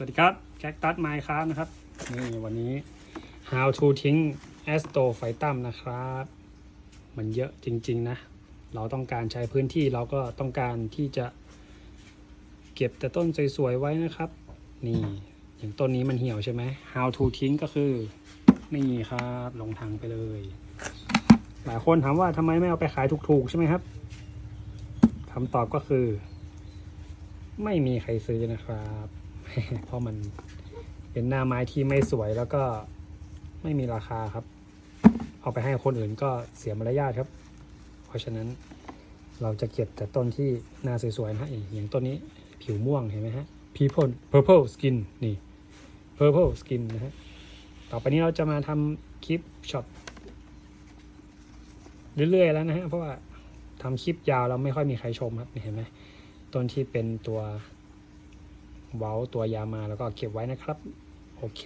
สวัสดีครับแจ็คตัดไมค์ครับนะครับนี่วันนี้ how to ทิ้ง Astro f i g h t u m นะครับ มันเยอะจริง ๆ นะ เราต้องการใช้พื้นที่เราก็ต้องการที่จะ เก็บแต่ต้นสวย ๆ ไว้นะครับ นี่อย่างต้นนี้มันเหี่ยวใช่ไหม how to ทิ้งก็คือ นี่ครับลงถังไปเลย หลายคนถามว่าทำไมไม่เอาไปขายถูกๆ ใช่ไหมครับคำตอบก็คือ ไม่มีใครซื้อนะครับ เพราะมันเป็นหน้าไม้ที่ไม่สวยแล้วก็ไม่มีราคาครับ เอาไปให้คนอื่นก็เสียมารยาทครับ เพราะฉะนั้นเราจะเก็บแต่ต้นที่หน้าสวยๆนะฮะอย่างต้นนี้ผิวม่วงเห็นไหมฮะ people purple skin นี่ purple skin นะฮะ ต่อไปนี้เราจะมาทำคลิปช็อตเรื่อยๆแล้วนะฮะ เพราะว่าทำคลิปยาวเราไม่ค่อยมีใครชมครับเห็นไหมต้นที่เป็นตัว เว้าตัวยามาแล้วก็เก็บไว้นะครับ โอเค